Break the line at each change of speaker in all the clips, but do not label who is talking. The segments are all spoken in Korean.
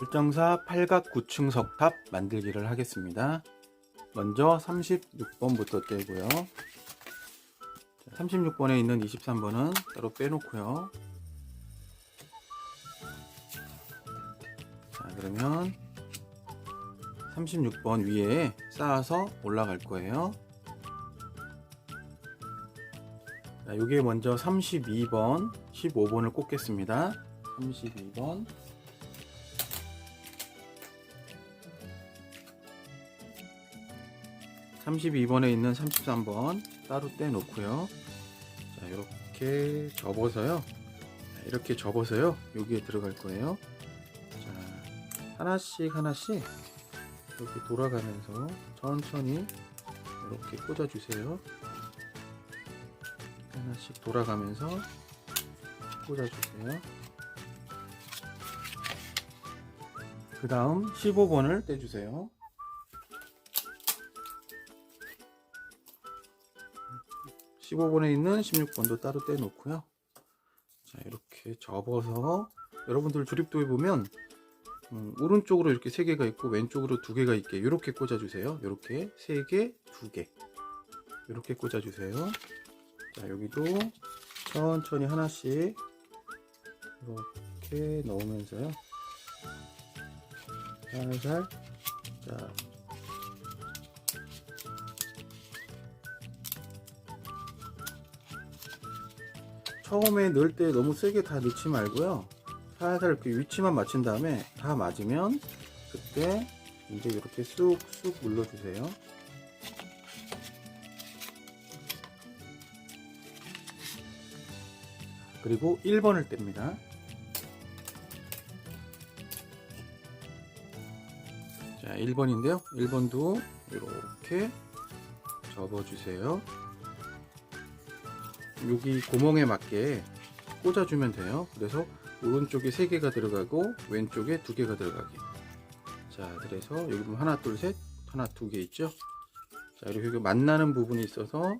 일정사 팔각 구층 석탑 만들기를 하겠습니다. 먼저 36번부터 떼고요. 36번에 있는 23번은 따로 빼놓고요. 자, 그러면 36번 위에 쌓아서 올라갈 거예요. 자, 여기에 먼저 32번, 15번을 꽂겠습니다. 32번. 삼십이 번에 있는 33번 따로 떼놓고요. 자, 이렇게 접어서요. 자, 이렇게 접어서요. 여기에 들어갈 거예요. 자, 하나씩 하나씩 이렇게 돌아가면서 천천히 이렇게 꽂아주세요. 하나씩 돌아가면서 꽂아주세요. 그 다음 15번을 떼주세요. 십오 번에 있는 16번도 따로 떼놓고요. 자, 이렇게 접어서 여러분들 조립도에 보면 음, 오른쪽으로 이렇게 세 개가 있고 왼쪽으로 두 개가 있게 이렇게 꽂아주세요. 이렇게 세 개, 두 개. 이렇게 꽂아주세요. 자, 여기도 천천히 하나씩 이렇게 넣으면서요. 살살 자 처음에 넣을 때 너무 세게 다 넣지 말고요. 살살 이렇게 위치만 맞춘 다음에 다 맞으면 그때 이제 이렇게 쑥쑥 눌러주세요. 그리고 1번을 뗍니다. 자, 1번인데요. 1번도 이렇게 접어주세요. 여기 구멍에 맞게 꽂아주면 돼요. 그래서 오른쪽에 3개가 들어가고 왼쪽에 2개가 들어가게. 자, 그래서 여기 보면 하나, 둘, 셋, 하나, 두 개 있죠? 자, 이렇게 만나는 부분이 있어서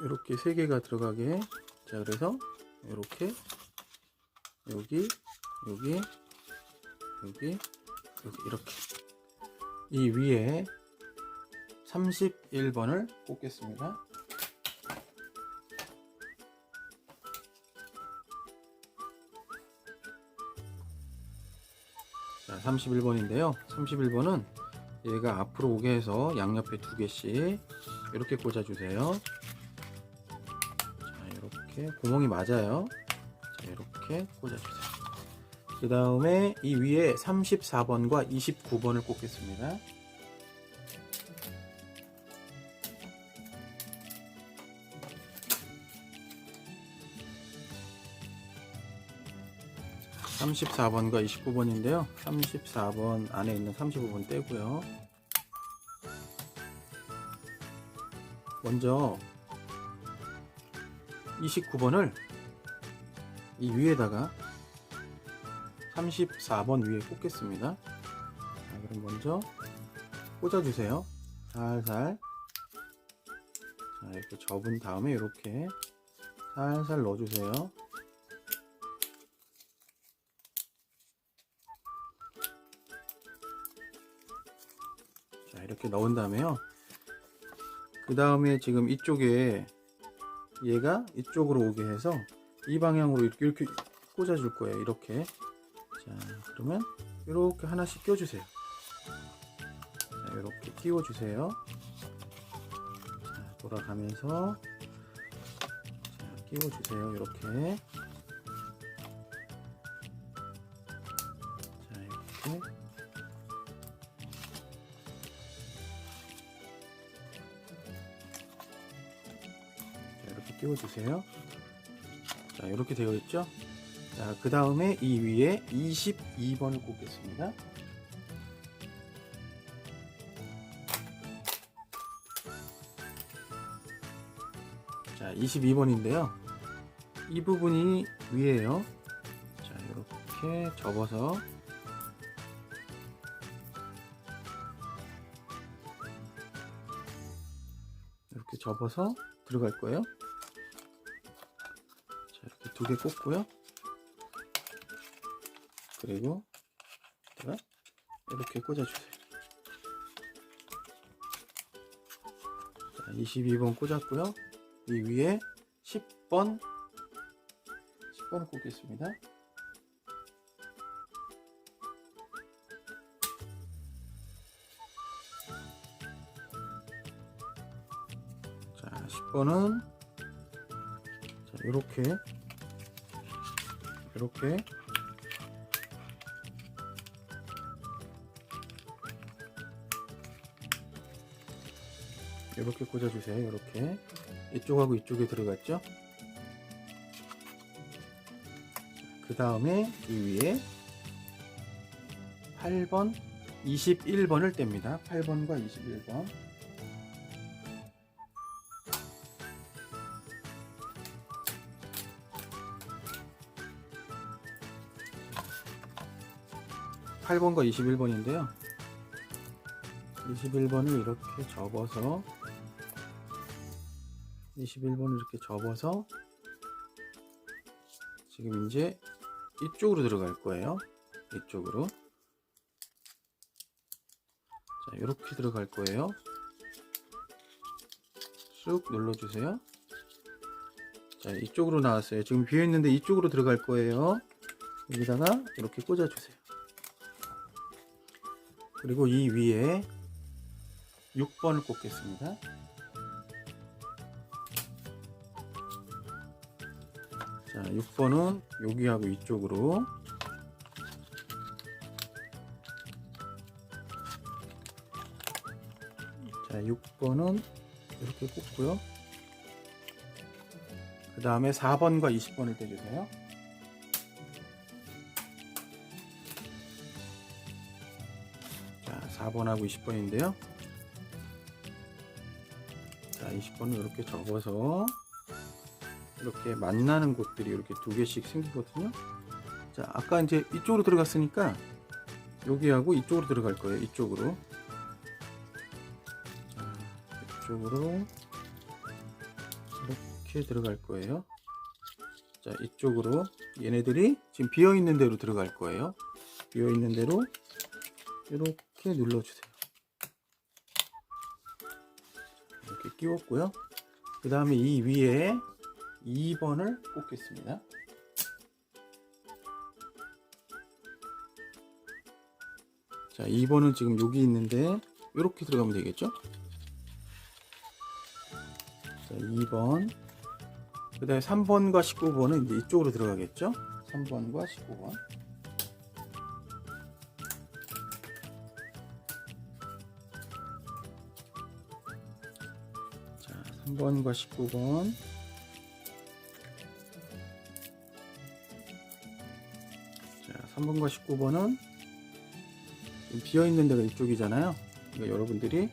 이렇게 3개가 들어가게. 자, 그래서 이렇게 여기, 여기, 여기, 여기 이렇게 이 위에 31번을 꽂겠습니다. 31번인데요. 31번은 얘가 앞으로 오게 해서 양옆에 두 개씩 이렇게 꽂아 주세요. 자, 이렇게 구멍이 맞아요. 자, 이렇게 꽂아 주세요. 그 다음에 이 위에 34번과 29번을 꽂겠습니다. (34번과 29번인데요) (34번) 안에 있는 (35번) 떼고요 먼저 (29번을) 이 위에다가 34번 위에 꽂겠습니다. 자, 그럼 먼저 꽂아주세요. 살살. 자, 이렇게 접은 다음에 이렇게 살살 넣어주세요. 이렇게 넣은 다음에요. 그 다음에 지금 이쪽에 얘가 이쪽으로 오게 해서 이 방향으로 이렇게, 이렇게 꽂아 줄 거예요. 이렇게. 자, 그러면 이렇게 하나씩 껴주세요. 자, 이렇게 끼워 주세요. 자, 돌아가면서 자, 끼워 주세요. 이렇게. 끼워주세요. 자, 이렇게 되어 있죠? 자, 그 다음에 이 위에 22번을 꽂겠습니다. 자, 22번인데요. 이 부분이 위에요. 자, 이렇게 접어서 이렇게 접어서 들어갈 거예요. 두 개 꽂고요. 그리고 이렇게 꽂아주세요. 자, 22번 꽂았고요. 이 위에 10번 10번을 꽂겠습니다. 자, 10번은 자, 이렇게 이렇게 이렇게 꽂아주세요. 이렇게 이쪽하고 이쪽에 들어갔죠? 그 다음에 이 위에 8번, 21번을 뗍니다. 8번과 21번. 팔번과 21번인데요. 21번을 이렇게 접어서 21번을 이렇게 접어서 지금 이제 이쪽으로 들어갈 거예요. 이쪽으로. 자, 이렇게 들어갈 거예요. 쑥 눌러주세요. 자, 이쪽으로 나왔어요. 지금 비어 있는데 이쪽으로 들어갈 거예요. 여기다가 이렇게 꽂아주세요. 그리고 이 위에 6번을 꽂겠습니다. 자, 6번은 여기하고 이쪽으로 자, 6번은 이렇게 꽂고요. 그 다음에 4번과 20번을 떼주세요. 4번하고 20번인데요. 자, 20번을 이렇게 접어서 이렇게 만나는 곳들이 이렇게 두 개씩 생기거든요. 자, 아까 이제 이쪽으로 들어갔으니까 여기하고 이쪽으로 들어갈 거예요. 이쪽으로. 자, 이쪽으로 이렇게 들어갈 거예요. 자, 이쪽으로 얘네들이 지금 비어 있는 대로 들어갈 거예요. 비어 있는 대로 이렇게 눌러주세요. 이렇게 끼웠고요. 그 다음에 이 위에 2번을 꽂겠습니다. 자, 2번은 지금 여기 있는데 이렇게 들어가면 되겠죠? 자, 2번. 그 다음에 3번과 19번은 이제 이쪽으로 들어가겠죠? 3번과 19번. 3번과 19번. 자, 3번과 19번은 비어 있는 데가 이쪽이잖아요. 그러니까 여러분들이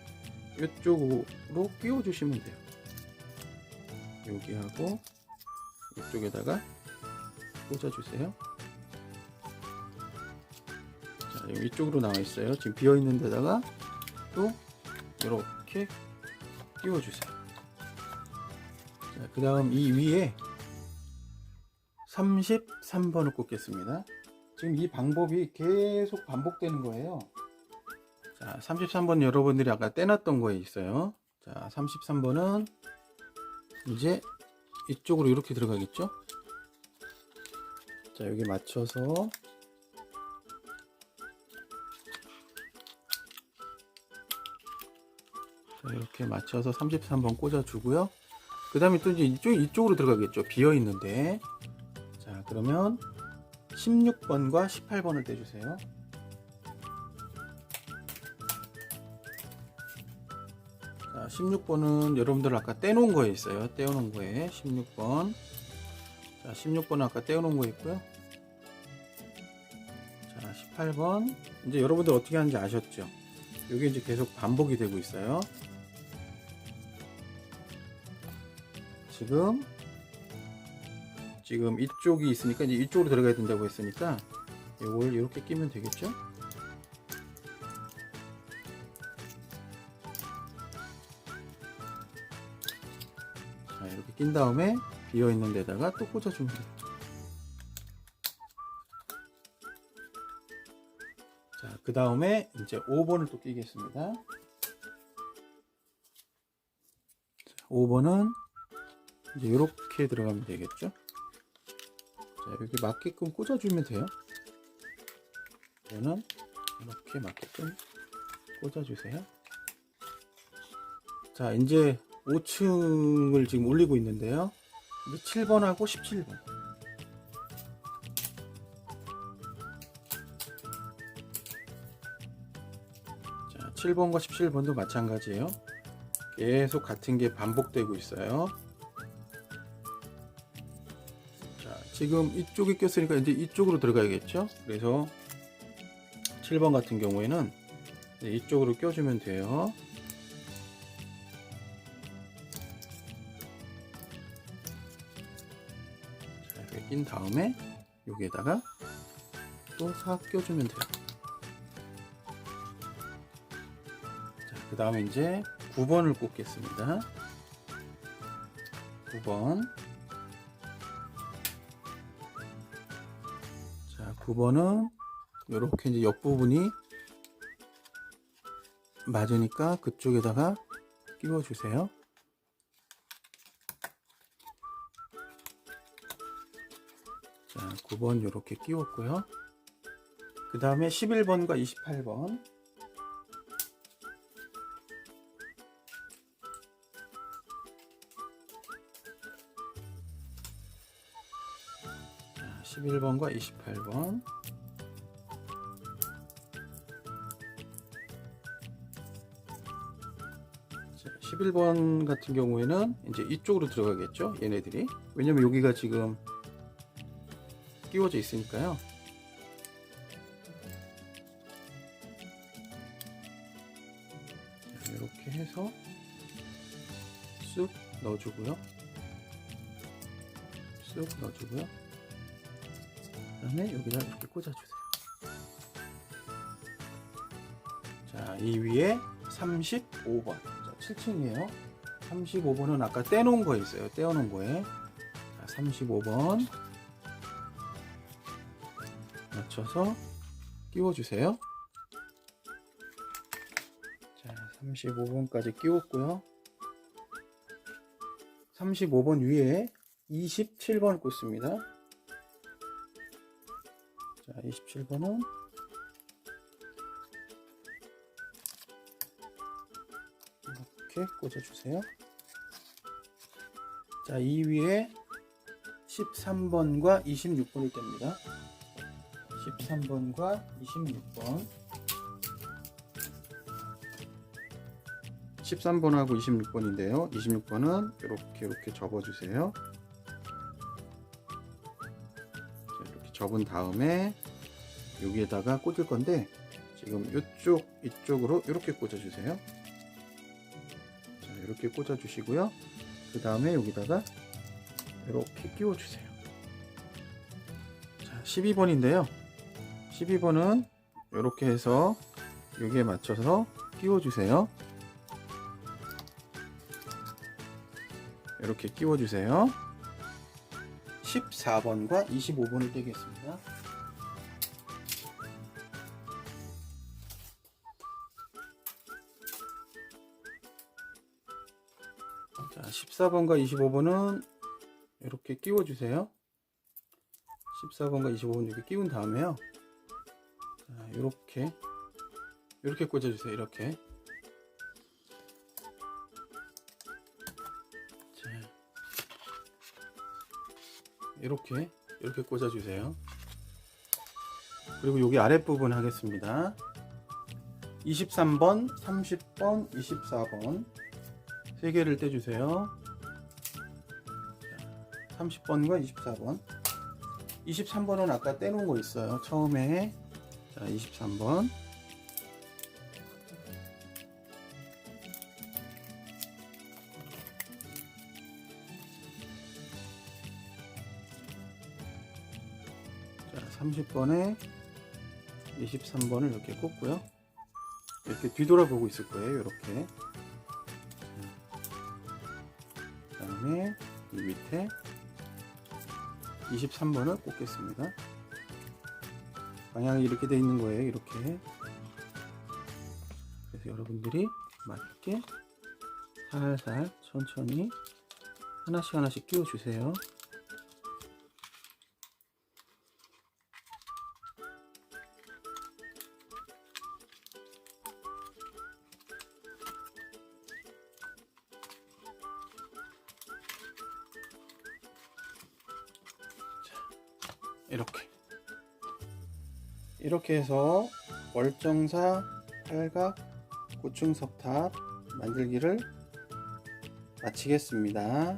이쪽으로 끼워 주시면 돼요. 여기하고 이쪽에다가 꽂아 주세요. 자, 이쪽으로 나와 있어요. 지금 비어 있는 데다가 또 이렇게 끼워 주세요. 자, 그다음 이 위에 33번을 꽂겠습니다. 지금 이 방법이 계속 반복되는 거예요. 자, 33번 여러분들이 아까 떼놨던 거에 있어요. 자, 33번은 이제 이쪽으로 이렇게 들어가겠죠? 자, 여기 맞춰서 자, 이렇게 맞춰서 33번 꽂아 주고요. 그 다음에 또 이제 이쪽, 이쪽으로 들어가겠죠. 비어 있는데. 자, 그러면 16번과 18번을 떼주세요. 자, 16번은 여러분들 아까 떼놓은 거에 있어요. 떼어놓은 거에 16번. 자, 16번은 아까 떼어놓은 거 있고요. 자, 18번. 이제 여러분들 어떻게 하는지 아셨죠? 이게 이제 계속 반복이 되고 있어요. 지금 지금 이쪽이 있으니까 이제 이쪽으로 들어가야 된다고 했으니까 이걸 이렇게 끼면 되겠죠? 자 이렇게 낀 다음에 비어 있는 데다가 또 돼요. 자 그 다음에 이제 5번을 또 끼겠습니다. 5번은 이제 이렇게 들어가면 되겠죠? 자, 여기 맞게끔 꽂아주면 돼요. 이거는 이렇게 맞게끔 꽂아주세요. 자, 이제 5층을 지금 올리고 있는데요. 이제 7번하고 17번. 자, 7번과 17번도 마찬가지예요. 계속 같은 게 반복되고 있어요. 지금 이쪽에 꼈으니까 이제 이쪽으로 들어가야겠죠? 그래서 7번 같은 경우에는 이쪽으로 껴주면 돼요. 자, 이렇게 낀 다음에 여기에다가 또 싹 껴주면 돼요. 자, 그 다음에 이제 9번을 꽂겠습니다. 9번. 9번은 이렇게 이제 옆부분이 맞으니까 그쪽에다가 끼워주세요. 자, 9번 이렇게 끼웠고요. 그 다음에 11번과 28번. 11번과 28번. 자, 11번 같은 경우에는 이제 이쪽으로 들어가겠죠? 얘네들이. 왜냐면 여기가 지금 끼워져 있으니까요. 자, 이렇게 해서 쑥 넣어주고요. 쑥 넣어주고요. 그 다음에 여기다 이렇게 꽂아주세요. 자, 이 위에 35번. 자, 7층이에요. 35번은 아까 떼놓은 거 있어요. 떼어놓은 거에. 자, 35번. 맞춰서 끼워주세요. 자, 35번까지 끼웠고요. 35번 위에 27번을 꽂습니다. 자, 27번은 이렇게 꽂아주세요. 자, 이 위에 13번과 26번을 뗍니다. 13번과 26번 13번하고 26번인데요 26번은 이렇게 이렇게 접어주세요 접은 다음에 여기에다가 꽂을 건데 지금 이쪽 이쪽으로 이렇게 꽂아 주세요 자, 이렇게 꽂아 주시고요 그 다음에 여기다가 이렇게 끼워 주세요 자 12번인데요 12번은 이렇게 해서 여기에 맞춰서 끼워 주세요. 이렇게 끼워 주세요. 14번과 25번을 떼겠습니다. 자, 14번과 25번은 이렇게 끼워주세요. 14번과 25번 여기 끼운 다음에요. 자, 이렇게 이렇게 꽂아주세요. 이렇게. 이렇게 이렇게 꽂아주세요. 그리고 여기 아랫부분 하겠습니다. 23번, 30번, 24번 세 개를 떼주세요. 자, 30번과 24번. 23번은 아까 떼놓은 거 있어요. 처음에 자, 23번. 30번에 23번을 이렇게 꽂고요. 이렇게 뒤돌아보고 있을 거예요. 이렇게. 그 다음에 이 밑에 23번을 꽂겠습니다. 방향이 이렇게 돼 있는 거예요. 이렇게. 그래서 여러분들이 맞게 살살 천천히 하나씩 하나씩 끼워 주세요. 이렇게 이렇게 해서 월정사 팔각 고충석탑 만들기를 마치겠습니다.